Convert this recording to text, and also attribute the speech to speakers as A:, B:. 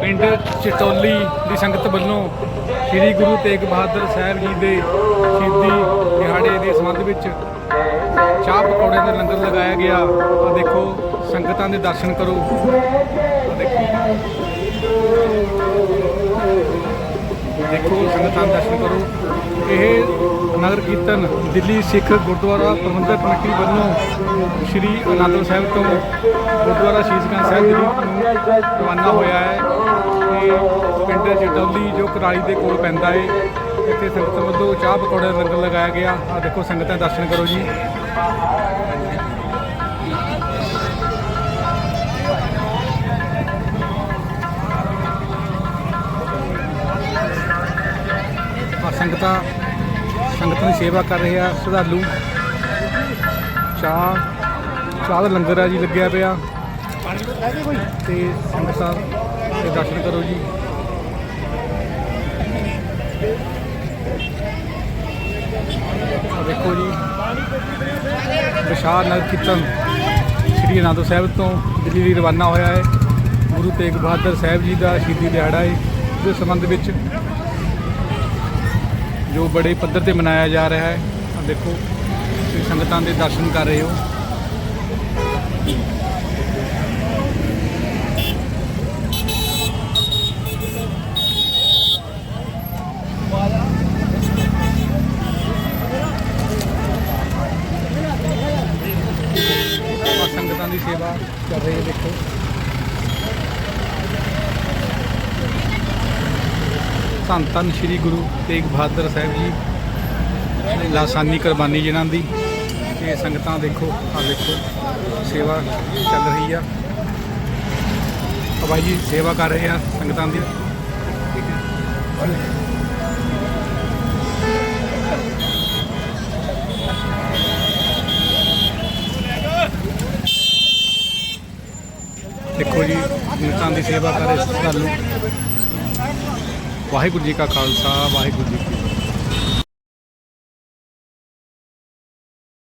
A: ਪਿੰਡ ਚਟੋਲੀ ਦੀ ਸੰਗਤ ਵੱਲੋਂ ਸ੍ਰੀ ਗੁਰੂ ਤੇਗ ਬਹਾਦਰ ਸਾਹਿਬ ਜੀ ਦੇ ਸ਼ਹੀਦੀ ਦਿਹਾੜੇ ਦੇ ਸੰਬੰਧ ਵਿੱਚ ਚਾਹ ਪਕੌੜਿਆਂ ਦਾ ਲੰਗਰ ਲਗਾਇਆ ਗਿਆ। ਆ ਦੇਖੋ, ਸੰਗਤਾਂ ਦੇ ਦਰਸ਼ਨ ਕਰੋ। ਦੇਖੋ। ਸੰਗਤਾਂ ਦੇ ਦਰਸ਼ਨ ਕਰੋ। ਇਹ ਨਗਰ ਕੀਰਤਨ ਦਿੱਲੀ ਸਿੱਖ ਗੁਰਦੁਆਰਾ ਪ੍ਰਬੰਧਕ ਕਮੇਟੀ ਵੱਲੋਂ ਸ਼੍ਰੀ ਅਨੰਦਪੁਰ ਸਾਹਿਬ ਤੋਂ ਗੁਰਦੁਆਰਾ ਸ਼ੀਸ਼ਗੰਜ ਸਾਹਿਬ ਦਿੱਲੀ ਨੂੰ ਰਵਾਨਾ ਹੋਇਆ ਹੈ। ਤੇ ਪਿੰਡ ਜਟੌਲੀ ਜੋ ਕਰਾਲੀ ਦੇ ਕੋਲ ਪੈਂਦਾ ਏ। ਇੱਥੇ ਸੰਗਤ ਵੱਲੋਂ ਚਾਹ ਪਕੌੜੇ ਦਾ ਲੰਗਰ ਲਗਾਇਆ ਗਿਆ। ਆ ਦੇਖੋ ਸੰਗਤਾਂ ਦੇ ਦਰਸ਼ਨ ਕਰੋ ਜੀ। ਆ ਸੰਗਤਾਂ ਸੰਗਤ ਦੀ ਸੇਵਾ ਕਰ ਰਹੇ ਆ, ਸ਼ਰਧਾਲੂ। ਚਾਹ ਚਾਹ ਦਾ ਲੰਗਰ ਆ ਜੀ, ਲੱਗਿਆ ਪਿਆ। ਤੇ ਸੰਗਤਾਂ ਦੇ ਦਰਸ਼ਨ ਕਰੋ ਜੀ। ਦੇਖੋ ਜੀ, ਵਿਸ਼ਾਲ ਨਗਰ ਕੀਰਤਨ ਸ੍ਰੀ ਅਨੰਦਪੁਰ ਸਾਹਿਬ ਤੋਂ ਦਿੱਲੀ ਲਈ ਰਵਾਨਾ ਹੋਇਆ ਹੈ। ਗੁਰੂ ਤੇਗ ਬਹਾਦਰ ਸਾਹਿਬ ਜੀ ਦਾ ਸ਼ਹੀਦੀ ਦਿਹਾੜਾ ਹੈ, ਇਸ ਸੰਬੰਧ ਵਿੱਚ ਜੋ ਬੜੇ ਪੱਧਰ ਤੇ ਮਨਾਇਆ ਜਾ ਰਿਹਾ ਹੈ। ਦੇਖੋ, ਤੁਸੀਂ ਸੰਗਤਾਂ ਦੇ ਦਰਸ਼ਨ ਕਰ ਰਹੇ ਹੋ। ਆਹ ਦੀ ਸੇਵਾ ਕਰ ਰਹੇ ਦੇਖੋ। ਧੰਨ ਧੰਨ ਸ੍ਰੀ ਗੁਰੂ ਤੇਗ ਬਹਾਦਰ ਸਾਹਿਬ ਜੀ ਲਾਸਾਨੀ ਕੁਰਬਾਨੀ ਜਿਨ੍ਹਾਂ ਦੀ, ਤੇ ਸੰਗਤਾਂ ਦੇਖੋ ਆ ਦੇਖੋ, ਸੇਵਾ ਚੱਲ ਰਹੀ ਆ। ਬਾਈ ਜੀ ਸੇਵਾ ਕਰ ਰਹੇ ਆ ਸੰਗਤਾਂ ਦੀ। ਠੀਕ ਹੈ ਦੇਖੋ ਜੀ ਸੰਗਤਾਂ ਦੀ ਸੇਵਾ ਕਰ ਰਹੇ ਸ਼ਰਧਾਲੂ ਵਾਹਿਗੁਰੂ ਜੀ ਕਾ ਖਾਲਸਾ, ਵਾਹਿਗੁਰੂ ਜੀ ਕੀ